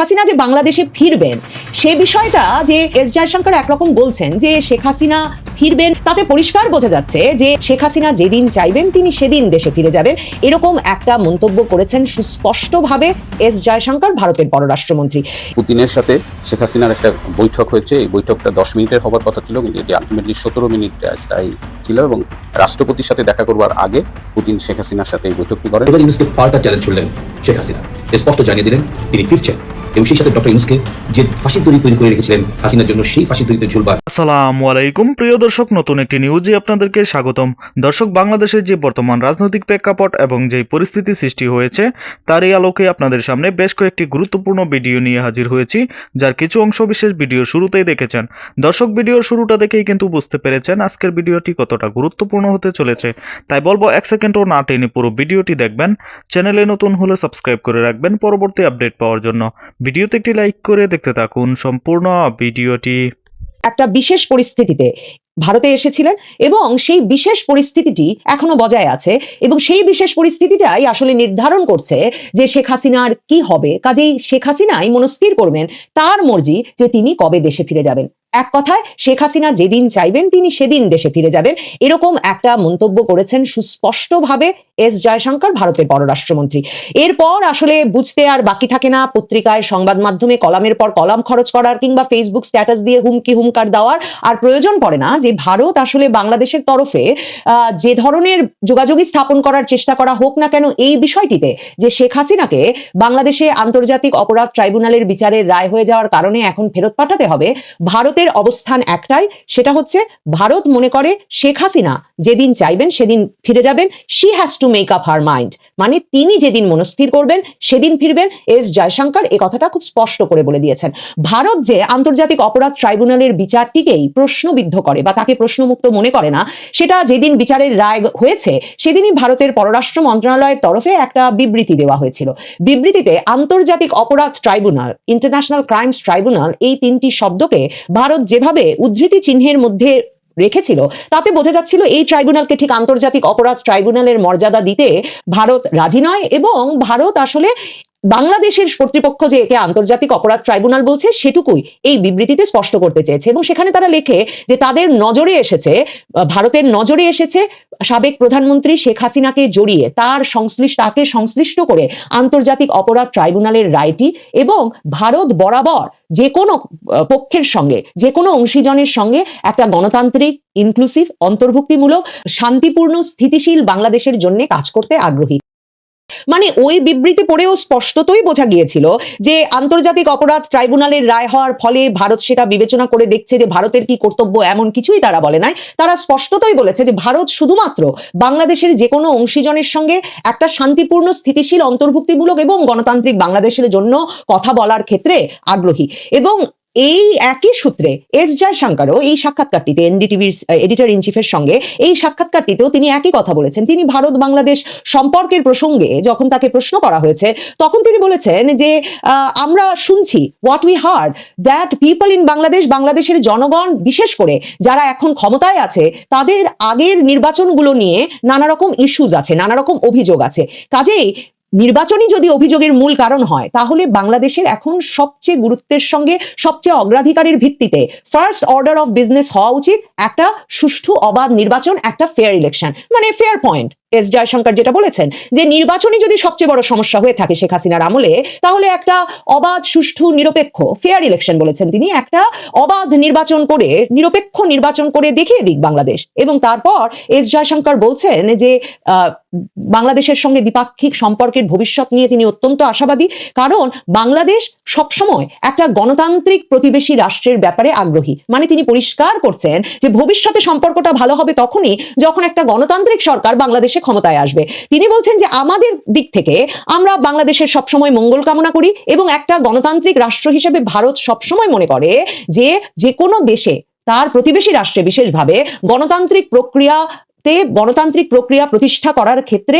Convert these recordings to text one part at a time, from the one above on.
হাসিনা যে বাংলাদেশে ফিরবেন সে বিষয়টা যে এস জয়শঙ্কর একরকম বলছেন যে শেখ হাসিনা ফিরবেন তাতে পরিষ্কার বোঝা যাচ্ছে যে শেখ হাসিনা যেদিন চাইবেন তিনি সেদিন দেশে ফিরে যাবেন। এরকম একটা মন্তব্য করেছেন সুস্পষ্টভাবে এস জয়শঙ্কর ভারতের পররাষ্ট্রমন্ত্রী। পুতিনের সাথে শেখ হাসিনার একটা বৈঠক হয়েছে। এই বৈঠকটা দশ মিনিটের হবার কথা ছিল কিন্তু এটি আলটিমেটলি সতেরো মিনিট স্থায়ী ছিল এবং রাষ্ট্রপতির সাথে দেখা করবার আগে পুতিন শেখ হাসিনার সাথে এই বৈঠকটি করেন। ইউনুসকে পাল্টা চ্যালেঞ্জ ছুড়লেন শেখ হাসিনা। স্পষ্ট জানিয়ে দিলেন তিনি ফিরছেন। এবং সেই সাথে ডক্টর ইউনুসকে যে ফাঁসি তৈরি তৈরি করে রেখেছিলেন হাসিনার জন্য, সেই ফাঁসি তৈরিতে ঝুলবার। আসসালামু আলাইকুম, প্রিয় দর্শক, নতুন একটি নিউজে আপনাদেরকে স্বাগতম। দর্শক, বাংলাদেশের যে বর্তমান রাজনৈতিক প্রেক্ষাপট এবং যে পরিস্থিতি সৃষ্টি হয়েছে, তার এই আলোকে আপনাদের সামনে বেশ কয়েকটি গুরুত্বপূর্ণ ভিডিও নিয়ে হাজির হয়েছি, যার কিছু অংশ বিশেষ ভিডিও শুরুতেই দেখেছেন। দর্শক, ভিডিওর শুরুটা দেখেই কিন্তু বুঝতে পেরেছেন আজকের ভিডিওটি কতটা গুরুত্বপূর্ণ হতে চলেছে। তাই বলব, এক সেকেন্ডও না টেনে পুরো ভিডিওটি দেখবেন। চ্যানেলে নতুন হলে সাবস্ক্রাইব করে রাখবেন, পরবর্তী আপডেট পাওয়ার জন্য। ভিডিওতে একটি লাইক করে দেখতে থাকুন সম্পূর্ণ ভিডিওটি। একটা বিশেষ পরিস্থিতিতে ভারতে এসেছিলেন এবং সেই বিশেষ পরিস্থিতিটি এখনও বজায় আছে এবং সেই বিশেষ পরিস্থিতিটাই আসলে নির্ধারণ করছে যে শেখ হাসিনার কি হবে। কাজেই শেখ হাসিনাই মনস্থির করবেন তার মর্জি যে তিনি কবে দেশে ফিরে যাবেন। এক কথায়, শেখ হাসিনা যেদিন চাইবেন তিনি সেদিন দেশে ফিরে যাবেন। এরকম একটা মন্তব্য করেছেন সুস্পষ্টভাবে এস জয়শঙ্কর, ভারতের পররাষ্ট্রমন্ত্রী। এরপর আসলে বুঝতে আর বাকি থাকে না পত্রিকায়, সংবাদ মাধ্যমে কলামের পর কলাম খরচ করার কিংবা ফেসবুক স্ট্যাটাস দিয়ে হুমকি, হুমকার দেওয়ার আর প্রয়োজন পড়ে না যে ভারত আসলে বাংলাদেশের তরফে যে ধরনের যোগাযোগই স্থাপন করার চেষ্টা করা হোক না কেন এই বিষয়টিতে যে শেখ হাসিনাকে বাংলাদেশে আন্তর্জাতিক অপরাধ ট্রাইব্যুনালের বিচারের রায় হয়ে যাওয়ার কারণে এখন ফেরত পাঠাতে হবে ভারতের অবস্থান একটাই, সেটা হচ্ছে ভারত মনে করে শেখ হাসিনা যেদিন চাইবেন সেদিন ফিরে যাবেন। She has to make up her mind মানে তিনি যেদিন মনস্থির করবেন, সেদিন ফিরবেন। এস জয়শঙ্কর এ কথাটা খুব স্পষ্ট করে বলে দিয়েছেন। ভারত যে আন্তর্জাতিক অপরাধ ট্রাইব্যুনালের বিচারটিকেই প্রশ্নবিদ্ধ করে বা তাকে প্রশ্নমুক্ত মনে করে না, সেটা যেদিন বিচারের রায় হয়েছে, সেদিনই ভারতের পররাষ্ট্র মন্ত্রণালয়ের তরফে একটা বিবৃতি দেওয়া হয়েছিল। বিবৃতিতে আন্তর্জাতিক অপরাধ ট্রাইব্যুনাল, ইন্টারন্যাশনাল ক্রাইমস ট্রাইব্যুনাল এই তিনটি শব্দকে ভারত যেভাবে উদ্ধৃতি চিহ্নের মধ্যে রেখেছিল, তাতে বোঝা যাচ্ছিল এই ট্রাইব্যুনালকে ঠিক আন্তর্জাতিক অপরাধ ট্রাইব্যুনালের মর্যাদা দিতে ভারত রাজি নয় এবং ভারত আসলে বাংলাদেশের কর্তৃপক্ষ যে একে আন্তর্জাতিক অপরাধ ট্রাইব্যুনাল বলছে, সেটুকুই এই বিবৃতিতে স্পষ্ট করতে চেয়েছে এবং সেখানে তারা লেখে যে তাদের নজরে এসেছে ভারতের নজরে এসেছে সাবেক প্রধানমন্ত্রী শেখ হাসিনাকে জড়িয়ে, তার সংশ্লিষ্ট, তাকে সংশ্লিষ্ট করে আন্তর্জাতিক অপরাধ ট্রাইব্যুনালের রায়টি এবং ভারত বরাবর যে কোনো পক্ষের সঙ্গে, যে কোনো অংশীজনের সঙ্গে একটা গণতান্ত্রিক ইনক্লুসিভ অন্তর্ভুক্তিমূলক, শান্তিপূর্ণ, স্থিতিশীল বাংলাদেশের জন্য কাজ করতে আগ্রহী। মানে ওই বিবৃতি পড়েও স্পষ্টতই বোঝা গিয়েছিল যে আন্তর্জাতিক অপরাধ ট্রাইব্যুনালের রায় হওয়ার ফলে ভারত সেটা বিবেচনা করে দেখছে যে ভারতের কি কর্তব্য এমন কিছুই তারা বলে নাই। তারা স্পষ্টতই বলেছে যে ভারত শুধুমাত্র বাংলাদেশের যে কোনো অংশীজনের সঙ্গে একটা শান্তিপূর্ণ, স্থিতিশীল, অন্তর্ভুক্তিমূলক এবং গণতান্ত্রিক বাংলাদেশের জন্য কথা বলার ক্ষেত্রে আগ্রহী। এবং এই একই সূত্রে এস জয়শঙ্করও এই সাক্ষাৎকারটিতে এনডিটিভির এডিটর ইন চিফের সঙ্গে এই সাক্ষাৎকারটিতেও তিনি একই কথা বলেছেন। তিনি ভারত বাংলাদেশ সম্পর্কের প্রসঙ্গে যখন তাকে প্রশ্ন করা হয়েছে, তখন তিনি বলেছেন যে আমরা শুনছি what we heard that people in Bangladesh বাংলাদেশের জনগণ, বিশেষ করে যারা এখন ক্ষমতায় আছে, তাদের আগের নির্বাচনগুলো নিয়ে নানা রকম ইস্যুজ আছে নানা রকম অভিযোগ আছে। কাজেই নির্বাচনই যদি অভিযোগের মূল কারণ হয়, তাহলে বাংলাদেশের এখন সবচেয়ে গুরুত্বের সঙ্গে সবচেয়ে অগ্রাধিকারের ভিত্তিতে ফার্স্ট অর্ডার অফ বিজনেস হওয়া উচিত, একটা সুষ্ঠু, অবাধ নির্বাচন, একটা ফেয়ার ইলেকশন মানে ফেয়ার পয়েন্ট এস জয়শঙ্কর যেটা বলেছেন যে নির্বাচনই যদি সবচেয়ে বড় সমস্যা হয়ে থাকে শেখ হাসিনার আমলে, তাহলে একটা অবাধ, সুষ্ঠু, নিরপেক্ষ ফেয়ার ইলেকশন বলেছেন তিনি, একটা অবাধ নির্বাচন করে, নিরপেক্ষ নির্বাচন করে দেখিয়ে দিক বাংলাদেশ। এবং তারপর এস জয়শঙ্কর বলছেন যে বাংলাদেশের সঙ্গে দ্বিপাক্ষিক সম্পর্কের ভবিষ্যৎ নিয়ে তিনি অত্যন্ত আশাবাদী, কারণ বাংলাদেশ সবসময় একটা গণতান্ত্রিক প্রতিবেশী রাষ্ট্রের ব্যাপারে আগ্রহী। মানে তিনি পরিষ্কার করছেন যে ভবিষ্যতে সম্পর্কটা ভালো হবে তখনই যখন একটা গণতান্ত্রিক সরকার বাংলাদেশে ক্ষমতায় আসবে। তিনি বলছেন যে, আমাদের দিক থেকে আমরা বাংলাদেশের সবসময় মঙ্গল কামনা করি এবং একটা গণতান্ত্রিক রাষ্ট্র হিসেবে ভারত সবসময় মনে করে যে যে কোনো দেশে তার প্রতিবেশী রাষ্ট্রে বিশেষভাবে গণতান্ত্রিক প্রক্রিয়া তে গণতান্ত্রিক প্রক্রিয়া প্রতিষ্ঠা করার ক্ষেত্রে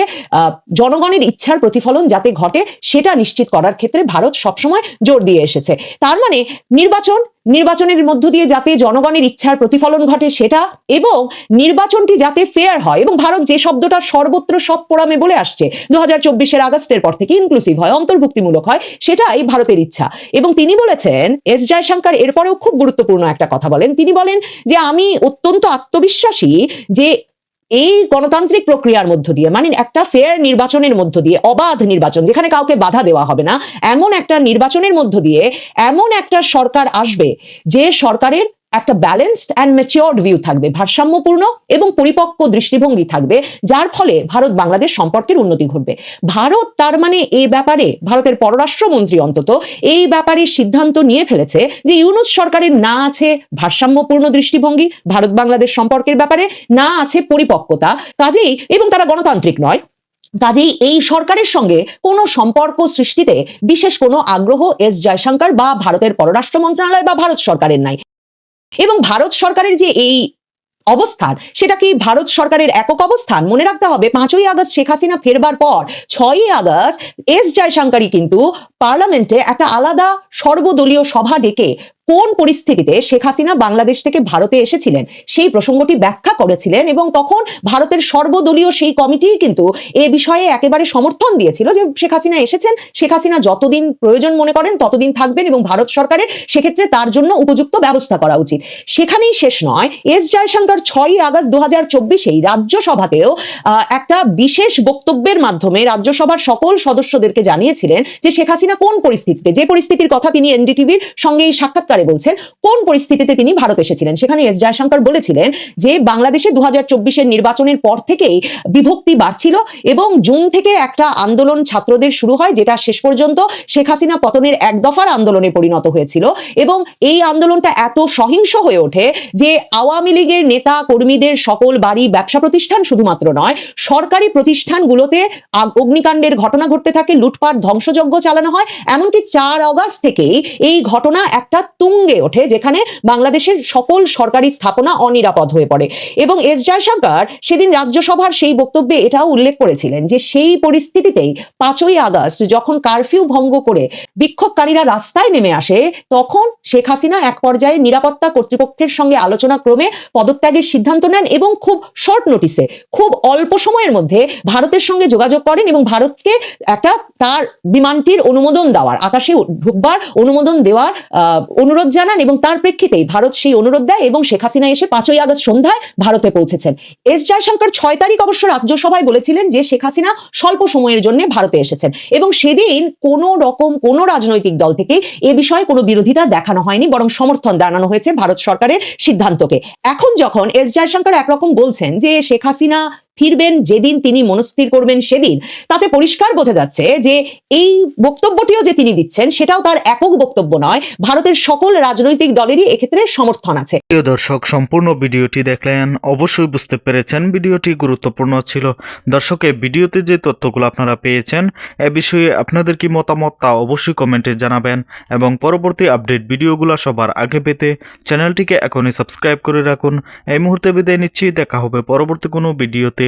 জনগণের ইচ্ছার প্রতিফলন যাতে ঘটে, সেটা নিশ্চিত করার ক্ষেত্রে ভারত সবসময় জোর দিয়ে এসেছে। তার মানে নির্বাচন, নির্বাচনের মধ্য দিয়ে যাতে জনগণের ইচ্ছার প্রতিফলন ঘটে সেটা এবং নির্বাচনটি যাতে ফেয়ার হয় এবং ভারত যে শব্দটা সর্বত্র সব ফোরামে বলে আসছে দু হাজার চব্বিশের আগস্টের পর থেকে ইনক্লুসিভ হয়, অন্তর্ভুক্তিমূলক হয়, সেটাই ভারতের ইচ্ছা। এবং তিনি বলেছেন, এস জয়শঙ্কর এরপরেও খুব গুরুত্বপূর্ণ একটা কথা বলেন। তিনি বলেন যে, আমি অত্যন্ত আত্মবিশ্বাসী যে এই গণতান্ত্রিক প্রক্রিয়ার মধ্য দিয়ে মানে একটা ফেয়ার নির্বাচনের মধ্য দিয়ে, অবাধ নির্বাচন, যেখানে কাউকে বাধা দেওয়া হবে না, এমন একটা নির্বাচনের মধ্য দিয়ে, এমন একটা সরকার আসবে, যে সরকারের একটা ব্যালেন্সড অ্যান্ড ম্যাচিওর্ড ভিউ থাকবে, ভারসাম্যপূর্ণ এবং পরিপক্ক দৃষ্টিভঙ্গি থাকবে, যার ফলে ভারত বাংলাদেশ সম্পর্কের উন্নতি ঘটবে। ভারত তার মানে এই ব্যাপারে ভারতের পররাষ্ট্রমন্ত্রী অন্তত এই ব্যাপারে সিদ্ধান্ত নিয়ে ফেলেছে যে ইউনুস সরকারের না আছে ভারসাম্যপূর্ণ দৃষ্টিভঙ্গি, ভারত বাংলাদেশ সম্পর্কের ব্যাপারে না আছে পরিপক্কতা, কাজেই এবং তারা গণতান্ত্রিক নয়, কাজেই এই সরকারের সঙ্গে কোনো সম্পর্ক সৃষ্টিতে বিশেষ কোনো আগ্রহ এস জয়শঙ্কর বা ভারতের পররাষ্ট্র মন্ত্রণালয় বা ভারত সরকারের নাই। এবং ভারত সরকারের যে এই অবস্থান, সেটা কি ভারত সরকারের একক অবস্থান? মনে রাখতে হবে, পাঁচই আগস্ট শেখ হাসিনা ফেরবার পর, ছয়ই আগস্ট এস জয়শঙ্করই কিন্তু পার্লামেন্টে একটা আলাদা সর্বদলীয় সভা ডেকে কোন পরিস্থিতিতে শেখ হাসিনা বাংলাদেশ থেকে ভারতে এসেছিলেন? সেই প্রসঙ্গটি ব্যাখ্যা করেছিলেন এবং তখন ভারতের সর্বদলীয় সেই কমিটি কিন্তু এ বিষয়ে একেবারে সমর্থন দিয়েছিল যে শেখ হাসিনা এসেছেন, শেখ হাসিনা যতদিন প্রয়োজন মনে করেন ততদিন থাকবেন এবং ভারত সরকারের সেক্ষেত্রে তার জন্য উপযুক্ত ব্যবস্থা করা উচিত। সেখানেই শেষ নয়, এস জয়শঙ্কর ছয়ই আগস্ট দু হাজার চব্বিশেই রাজ্যসভাতেও একটা বিশেষ বক্তব্যের মাধ্যমে রাজ্যসভার সকল সদস্যদেরকে জানিয়েছিলেন যে শেখ হাসিনা কোন পরিস্থিতিতে, যে পরিস্থিতির কথা তিনি এনডিটিভির সঙ্গে এই সাক্ষাৎকারে বলছেন, কোন পরিস্থিতিতে তিনি ভারত এসেছিলেন? সেখানে এস জয়শঙ্কর বলেছিলেন যে, বাংলাদেশে দু হাজার নির্বাচনের পর থেকেই বিভক্তি বাড়ছিল এবং জুন থেকে একটা আন্দোলন ছাত্রদের শুরু হয়, যেটা শেষ পর্যন্ত শেখ হাসিনা পতনের এক দফার আন্দোলনে পরিণত হয়েছিল। এবং এই আন্দোলনটা এত সহিংস হয়ে ওঠে যে, আওয়ামী লীগের নেতা কর্মীদের সকল বাড়ি, ব্যবসা প্রতিষ্ঠান শুধুমাত্র নয়, সরকারি প্রতিষ্ঠানগুলোতে অগ্নিকাণ্ডের ঘটনা ঘটতে থাকে, লুটপাট, ধ্বংসযজ্ঞ চালানো হয়। এমনকি চার অগাস্ট থেকেই এই ঘটনা একটা তুঙ্গে ওঠে, যেখানে বাংলাদেশের সকল সরকারি স্থাপনা অনিরাপদ হয়ে পড়ে। এবং এস জয়শঙ্কর সেদিন রাজ্যসভার সেই বক্তব্যে এটাও উল্লেখ করেছিলেন যে, সেই পরিস্থিতিতেই পাঁচই আগস্ট যখন কারফিউ ভঙ্গ করে বিক্ষোভকারীরা রাস্তায় নেমে আসে, তখন শেখ হাসিনা এক পর্যায়ে নিরাপত্তা কর্তৃপক্ষের সঙ্গে আলোচনা ক্রমে পদত্যাগের সিদ্ধান্ত নেন এবং খুব শর্ট নোটিসে খুব অল্প সময়ের মধ্যে ভারতের সঙ্গে যোগাযোগ করেন এবং ভারতকে একটা তার বিমানটির অনুমোদন দেওয়ার, আকাশে ঢুকবার অনুমোদন দেওয়ার অনুরোধ জানান এবং তার প্রেক্ষিতেই ভারত সেই অনুরোধ দেয় এবং শেখ হাসিনা এসে পাঁচই আগস্ট সন্ধ্যায় ভারতে পৌঁছেছেন। এস জয়শঙ্কর ছয় তারিখ অবশ্য রাজ্যসভায় বলেছিলেন যে শেখ হাসিনা স্বল্প সময়ের জন্য ভারতে এসেছেন এবং সেদিন কোনো রকম কোনো রাজনৈতিক দল থেকে এ বিষয়ে কোনো বিরোধিতা দেখানো হয়নি, বরং সমর্থন জানানো হয়েছে ভারত সরকারের সিদ্ধান্তকে। এখন যখন এস জয়শঙ্কর একরকম বলছেন যে শেখ হাসিনা ফিরবেন, যেদিন তিনি মনস্থির করবেন সেদিন। তাতে পরিষ্কার বোঝা যাচ্ছে যে এই বক্তব্যটিও যে তিনি দিচ্ছেন, সেটাও তার একক বক্তব্য নয়। ভারতের সকল রাজনৈতিক দলেরই এক্ষেত্রে সমর্থন আছে। প্রিয় দর্শক, সম্পূর্ণ ভিডিওটি দেখলেন, অবশ্যই বুঝতে পেরেছেন ভিডিওটি গুরুত্বপূর্ণ ছিল। দর্শক ভিডিওতে যে তথ্যগুলো আপনারা পেয়েছেন, এ বিষয়ে আপনাদের কি মতামত তা অবশ্যই কমেন্টে জানাবেন এবং পরবর্তী আপডেট ভিডিওগুলো সবার আগে পেতে চ্যানেলটিকে এখনই সাবস্ক্রাইব করে রাখুন। এই মুহূর্তে বিদায় নিচ্ছি, দেখা হবে পরবর্তী কোনো ভিডিওতে।